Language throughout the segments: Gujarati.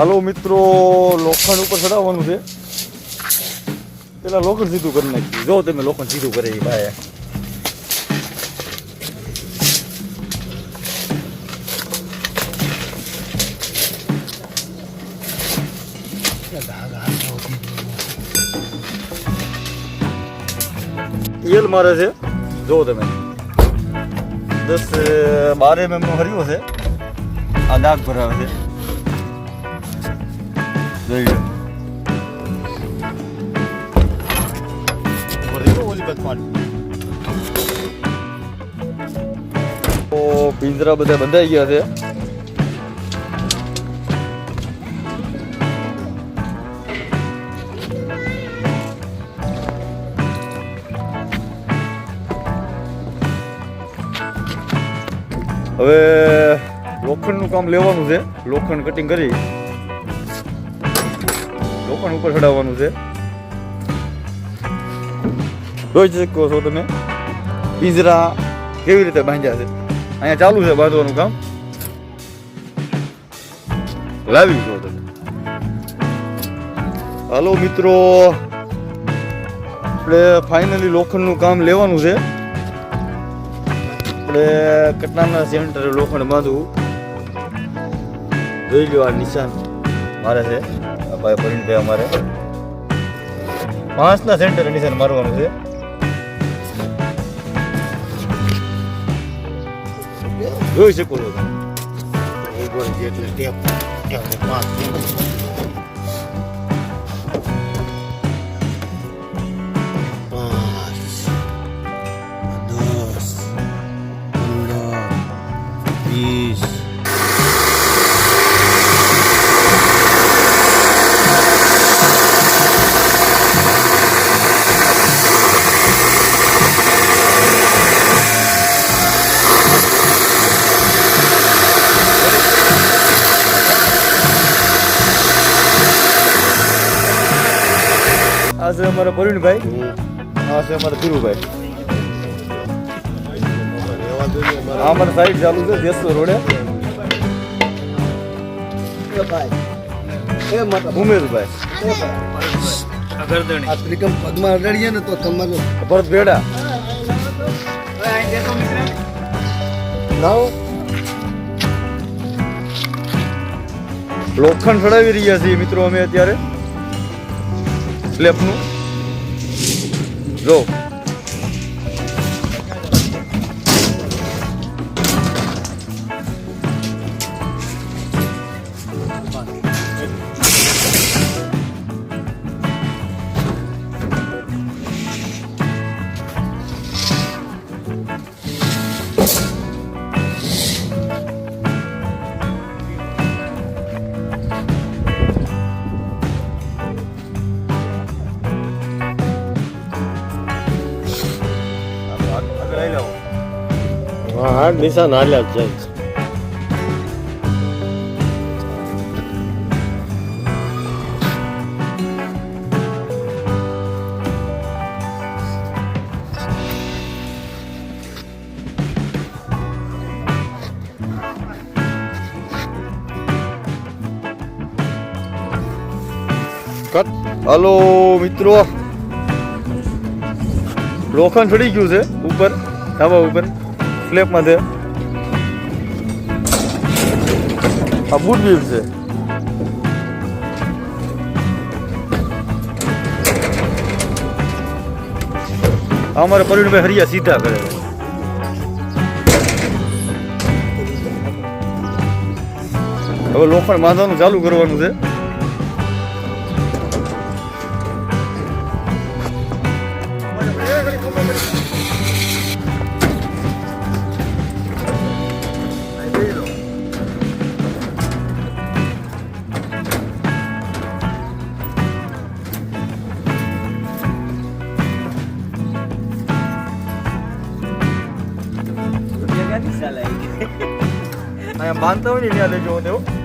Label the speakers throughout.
Speaker 1: હાલો મિત્રો, લોખંડ ઉપર ચડાવવાનું છે. પેલા લોખંડ સીધું કરી નાખ્યું જો તમે લોખંડ સીધું કરે ભાઈ. તેલ મારે છે. જો તમે. દસ, બારે બાર એમ નો હરિયો છે. આ દાગ ભરાવે છે. લો તો પિંજરા બધા બંધાઈ ગયા છે. હવે લોખંડનું કામ લેવાનું છે. લોખંડ કટિંગ કરી. લોખંડ ઉપર ચડાવવાનું છે. જોઈ શકો છો તમે. પિંજરા કેવી રીતે બાંધ્યા છે. અહીંયા ચાલુ છે બાંધવાનું કામ. લાવી છો તમે. હાલો મિત્રો. આપણે ફાઇનલી લોખંડનું કામ લેવાનું છે. આપણે કટનાના સેન્ટરે લોખંડ બાંધવું. જોઈ લો આ નિશાન મારે છે. ભાઈ પ્રવીણભાઈ અમારે. પાંચના એની નિશાન મારવાનું છે. જોઈ શકો છો છે અમારા પ્રવીણભાઈ. આ છે અમારા ધીરુભાઈ. આ અમારા સાઈડ ચાલુ છે જેસો રોડે. ઉમેશભાઈ
Speaker 2: ને તો તમારું
Speaker 1: ભરત ભેડા. લોખંડ ચડાવી રહ્યા છીએ મિત્રો અમે અત્યારે. સ્લેબનું જો.
Speaker 2: નિશાન હાલ્યા જ.
Speaker 1: કટ. હલો મિત્રો. લોખંડ ચડી ગયું છે ઉપર. ધાબા ઉપર. સ્લેબમાં છે આ બુટ બીમ છે આ અમારે પરિણભાઈ હરિયા સીધા કરે હવે લોખંડ બાંધવાનું ચાલુ કરવાનું છે 그냥 만 다운이면 되죠, 근데요?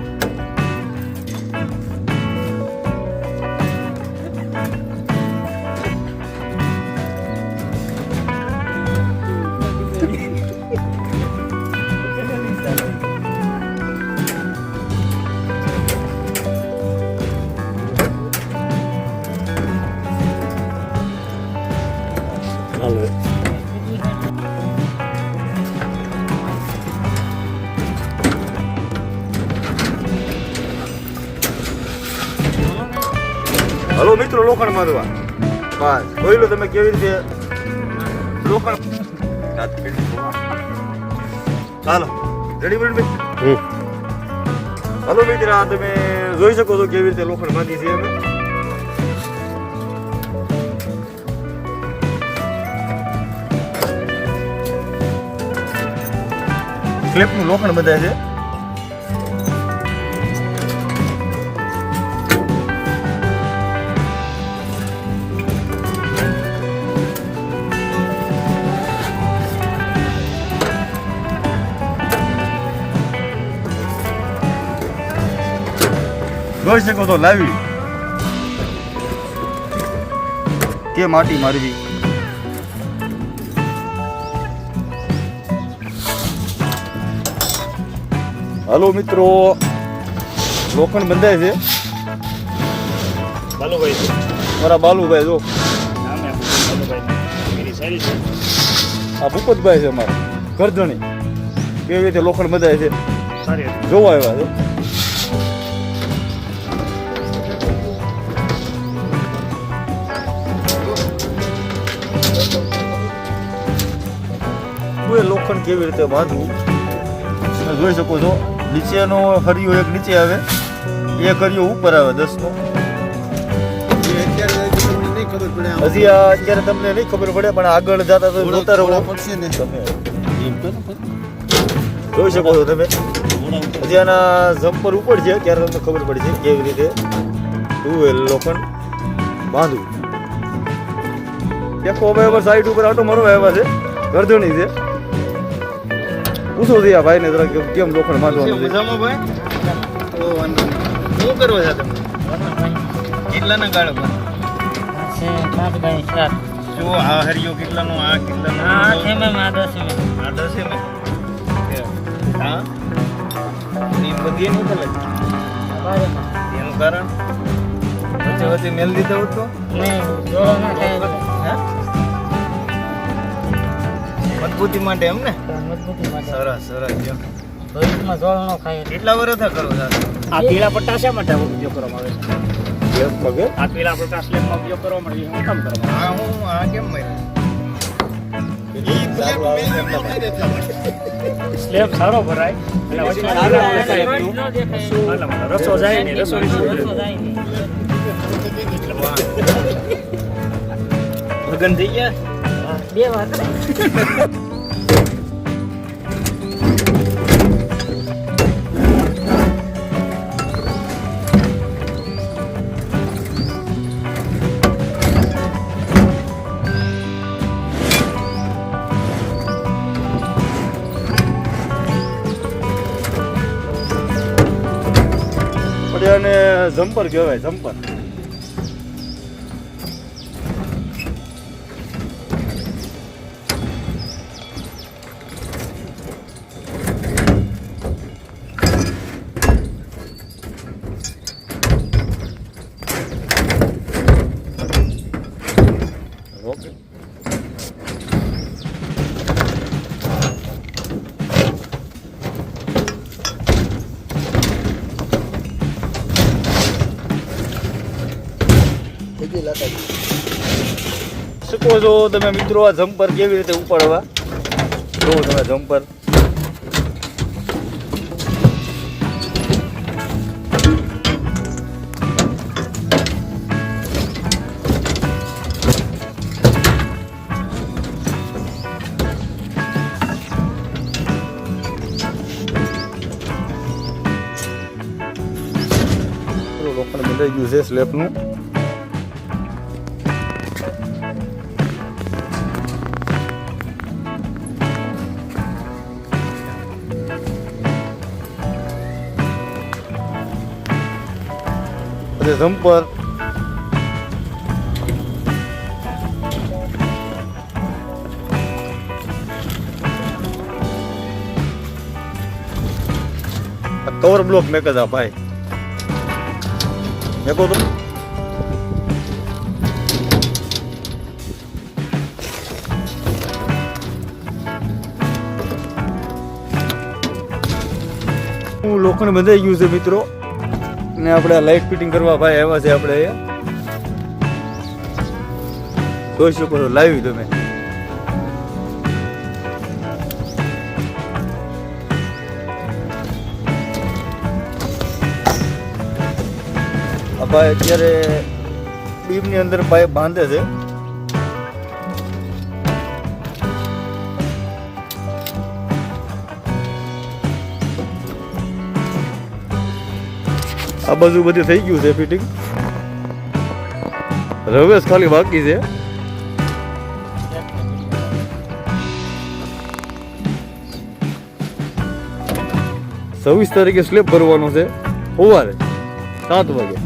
Speaker 1: હલો મિત્રો લોખંડ મારવા. બસ. જોઈ લો તમે કેવી રીતે લોખંડ ચાલો. રેડી બની
Speaker 2: હમ.
Speaker 1: હલો મિત્ર આ તમે જોઈ શકો છો કેવી રીતે લોખંડ બાંધી છે અમે. ક્લિપનું લોખંડ બધા છે. જોઈ શકો તો લાવી. કે માટી મારવી? હાલો મિત્રો લોખંડ બંધાય છે.
Speaker 3: બાલુભાઈ
Speaker 1: મારા બાલુભાઈ જો. આ ભૂપતભાઈ છે અમારા ગરધણી કેવી રીતે લોખંડ બંધાય છે? જોવા આવ્યા છે? હવે લોખંડ કેવી રીતે બાંધવું? તમે જોઈ શકો છો નીચેનો હરિયો એક નીચે આવે એક હરિયો ઉપર આવે દસનો.
Speaker 2: એ પડે
Speaker 1: હજી આ અત્યારે તમને નહીં ખબર પડે પણ આગળ જતા તો જોતા રહો.
Speaker 2: પડશે ને.
Speaker 1: તમે. જોઈ શકો છો તમે. હજી આના જમ્પર ઉપર છે ત્યારે તમને ખબર પડશે કેવી રીતે ટુવેલ લોખંડ બાંધવું. દેખો હવે સાઈડ ઉપર આટો મારો આવ્યા છે. ગરદણી છે. પૂછો છે ભાઈ ભાઈને જરા કે કેમ લોખંડ છે?
Speaker 2: મજામાં ભાઈ. તો વાંધો શું કરો છો તમે? કેટલાના ગાળો પર શું આ હરિયો કેટલાનો આ કેટલાનો?
Speaker 4: હા છે મેમ આ દસ મેમ
Speaker 2: આ દસ હા? ની બધી નહીં ચાલે
Speaker 4: બારેમાં
Speaker 2: એનું કારણ? વચ્ચે વચ્ચે મેલ દીધો હતો?
Speaker 4: નહીં જો ના થાય
Speaker 2: હા? મજબૂતી માટે એમ ને?
Speaker 4: મજબૂતી માટે.
Speaker 2: સરસ સરસ જો.
Speaker 4: ભવિષ્યમાં જળ ન ખાય
Speaker 2: કેટલા વર્ષ કરો છો?
Speaker 3: આ પીળા પટ્ટા શા માટે ઉપયોગ કરવામાં આવે છે? આ પીળા પટ્ટા સ્લેબમાં ઉપયોગ શું કામ કરવામાં
Speaker 2: આ હું આ કેમ માર્યું?
Speaker 3: સ્લેબ સારો ભરાય. એટલે વચ્ચે આગળ દેખાય. એટલું.
Speaker 4: ન દેખાય.
Speaker 3: એટલા માટે રસો જાય નહીં રસોની
Speaker 4: રસો
Speaker 3: સુવિધા.
Speaker 4: જાય નહીં.
Speaker 2: લગન થઈ ગયા?
Speaker 4: બે વાર
Speaker 1: અને જમ્પર કહેવાય જમ્પર. શીખો છો તમે મિત્રો આ જમ્પર કેવી રીતે ઉપાડવા? જો તમે જમ્પર. લોખંડ મળી ગયું છે સ્લેબનું. પછી જમ્પર કવર બ્લોક મેં કદા ભાઈ. મેં કહું લોખંડ બંધાઈ ગયું છે મિત્રો. અને આપણે લાઈટ ફિટિંગ કરવા ભાઈ આવ્યા છે આપણે. અહીંયા જોઈ શકો છો, લાવી તમે. ભાઈ અત્યારે બીમની અંદર પાઇપ બાંધે છે. આ બાજુ બધું થઈ ગયું છે ફિટિંગ રવેશ ખાલી બાકી છે. છવ્વીસ તારીખે સ્લેબ ભરવાનો છે. સવારે સાત વાગે.